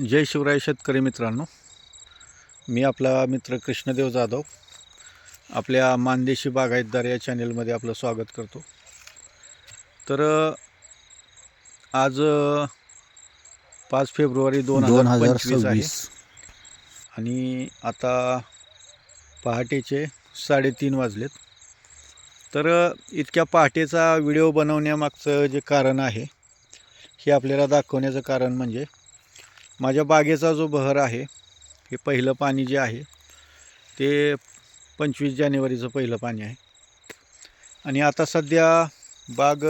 जय शिवराय शेतकरी मित्रांनो. मी आपला मित्र कृष्णदेव जाधव आपल्या मानदेशी बागायतदार या चॅनेलमध्ये आपलं स्वागत करतो. तर आज पाच फेब्रुवारी दोन हजार पंचवीस आणि आता पहाटेचे साडेतीन वाजलेत. तर इतक्या पहाटेचा व्हिडिओ बनवण्यामागचं जे कारण आहे हे आपल्याला दाखवण्याचं कारण म्हणजे माझ्या बागेचा जो बहर आहे हे पहिलं पाणी जे आहे ते पंचवीस जानेवारीचं पहिलं पाणी आहे. आणि आता सध्या बाग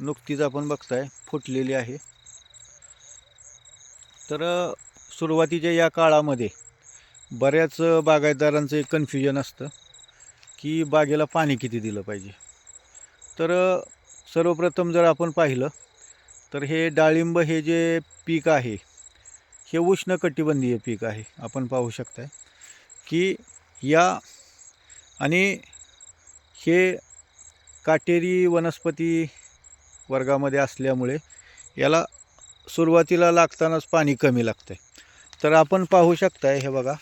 नुकतीच आपण बघताय फुटलेली आहे. तर सुरुवातीच्या या काळामध्ये बऱ्याच बागायतदारांचं एक कन्फ्युजन असतं की बागेला पाणी किती दिलं पाहिजे. तर सर्वप्रथम जर आपण पाहिलं तर हे डाळिंब हे जे पीक आहे हे उष्णकटिबंधीय पीक आहे. आपण पाहू शकताय की या आणि हे काटेरी वनस्पती वर्गामध्ये असल्यामुळे याला सुरुवातीला लागतानाच पाणी कमी लागतं आहे तर आपण पाहू शकताय हे बघा.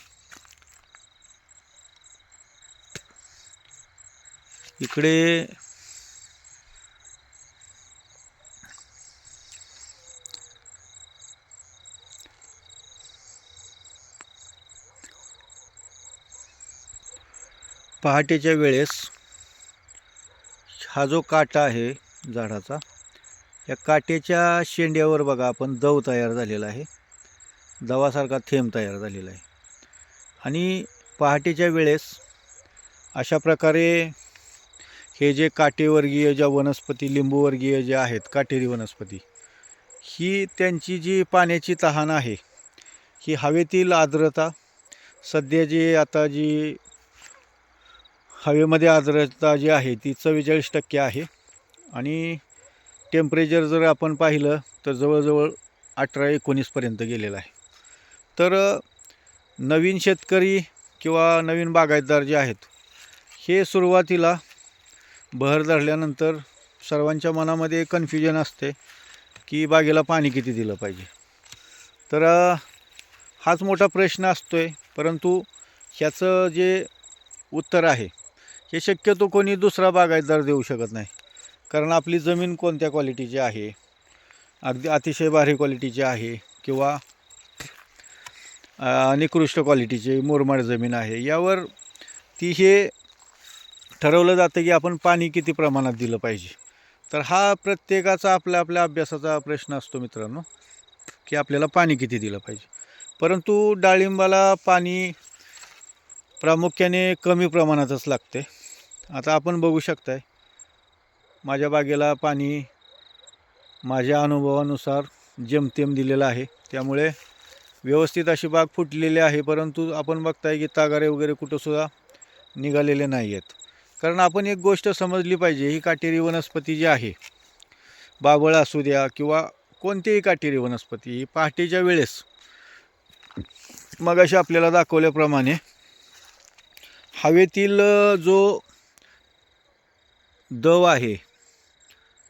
इकडे पहाटेच्या वेळेस हा जो काटा आहे झाडाचा या काटेच्या शेंड्यावर बघा आपण दव तयार झालेला आहे. दवासारखा थेंब तयार झालेला आहे. आणि पहाटेच्या वेळेस अशा प्रकारे हे जे काटेवर्गीय ज्या वनस्पती लिंबूवर्गीय जे आहेत काटेरी वनस्पती ही त्यांची जी पाण्याची तहान आहे ही हवेतील आर्द्रता सध्या जी आता जी हवेमध्ये आर्द्रता जी आहे ती चव्वेचाळीस टक्के आहे. आणि टेम्परेचर जर आपण पाहिलं तर जवळजवळ अठरा एकोणीसपर्यंत गेलेलं आहे. तर नवीन शेतकरी किंवा नवीन बागायतदार जे आहेत हे सुरुवातीला बहर धरल्यानंतर सर्वांच्या मनामध्ये कन्फ्युजन असते की बागेला पाणी किती दिलं पाहिजे. तर हाच मोठा प्रश्न असतो आहे परंतु ह्याचं जे उत्तर आहे हे शक्यतो कोणी दुसरा बागायतदार देऊ शकत नाही. कारण आपली जमीन कोणत्या क्वालिटीची आहे? अगदी अतिशय भारी क्वालिटीची आहे किंवा निकृष्ट क्वालिटीची मुरमाड जमीन आहे. यावर ती हे ठरवलं जातं की आपण पाणी किती प्रमाणात दिलं पाहिजे. तर हा प्रत्येकाचा आपल्या आपल्या अभ्यासाचा प्रश्न असतो मित्रांनो की आपल्याला पाणी किती दिलं पाहिजे. परंतु डाळिंबाला पाणी प्रामुख्याने कमी प्रमाणातच लागते. आता आपण बघू शकताय माझ्या बागेला पाणी माझ्या अनुभवानुसार जेमतेम दिलेलं आहे. त्यामुळे व्यवस्थित अशी बाग फुटलेली आहे परंतु आपण बघताय की तागारे वगैरे कुठंसुद्धा निघालेले नाही आहेत कारण आपण एक गोष्ट समजली पाहिजे ही काटेरी वनस्पती जी आहे बाबळ असू द्या किंवा कोणतीही काटेरी वनस्पती ही पहाटेच्या वेळेस मगाशी आपल्याला दाखवल्याप्रमाणे हवेतील जो दव आहे.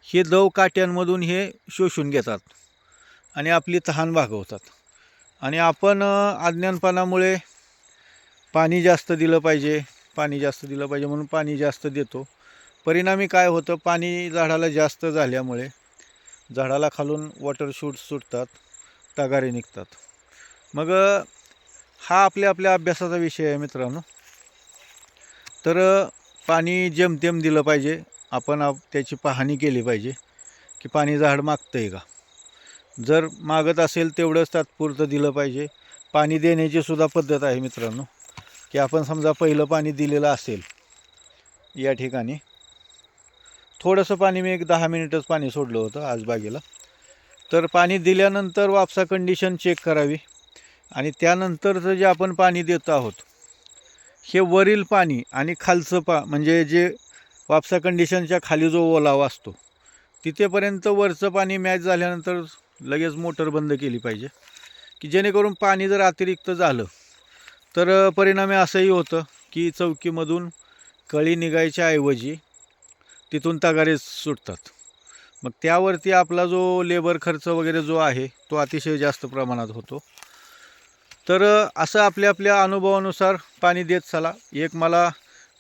हे दव काट्यांमधून हे शोषून घेतात आणि आपली तहान भागवतात. आणि आपण अज्ञानपणामुळे पाणी जास्त दिलं पाहिजे पाणी जास्त दिलं पाहिजे म्हणून पाणी जास्त देतो. परिणामी काय होतं पाणी झाडाला जास्त झाल्यामुळे झाडाला खालून वॉटर शूट सुटतात तगारे निघतात. मग हा आपल्या आपल्या अभ्यासाचा विषय आहे मित्रांनो. तर पाणी जेमतेम दिलं पाहिजे. आपण आप- त्याची पाहणी केली पाहिजे की पाणी झाड मागतं आहे का? जर मागत असेल तेवढंच तात्पुरतं दिलं पाहिजे. पाणी देण्याची सुद्धा पद्धत आहे मित्रांनो की आपण समजा पहिलं पाणी दिलेलं असेल या ठिकाणी. थोडंसं पाणी मी एक दहा मिनिटच पाणी सोडलं होतं आज बागेला. तर पाणी दिल्यानंतर वापसा कंडिशन चेक करावी. आणि त्यानंतरचं जे आपण पाणी देत आहोत हे वरील पाणी आणि खालचं पा म्हणजे जे वापसा कंडिशनच्या खाली जो ओलावा असतो तिथेपर्यंत वरचं पाणी मॅच झाल्यानंतर लगेच मोटर बंद केली पाहिजे. की जेणेकरून पाणी जर अतिरिक्त झालं तर परिणामी असंही होतं की चौकीमधून कळी निघायच्या ऐवजी तिथून तगारे सुटतात. मग त्यावरती आपला जो लेबर खर्च वगैरे जो आहे तो अतिशय जास्त प्रमाणात होतो. तर असं आपल्या आपल्या अनुभवानुसार पाणी देत चला. एक मला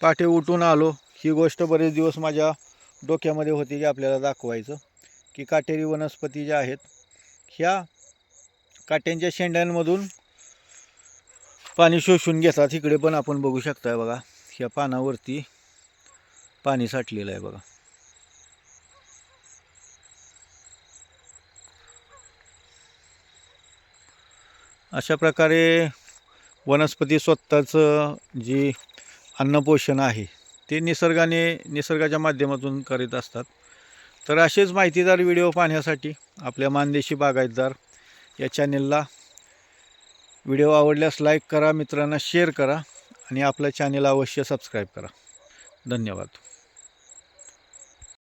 पाठे उठून आलो. ही गोष्ट बरेच दिवस माझ्या डोक्यामध्ये होती की आपल्याला दाखवायचं की काटेरी वनस्पती ज्या आहेत ह्या काट्यांच्या शेंड्यांमधून पाणी शोषून घेतात. इकडे पण आपण बघू शकताय बघा ह्या पानावरती पाणी साठलेलं आहे बघा. अशा प्रकारे वनस्पती स्वतःचं जी अन्नपोषण आहे ते निसर्गाने निसर्गाच्या माध्यमातून करीत असतात. तर असेच माहितीदार व्हिडिओ पाहण्यासाठी आपल्या मानदेशी बागायतदार या चॅनेलला व्हिडिओ आवडल्यास लाईक करा मित्रांना शेअर करा आणि आपलं चॅनेल अवश्य सबस्क्राईब करा. धन्यवाद.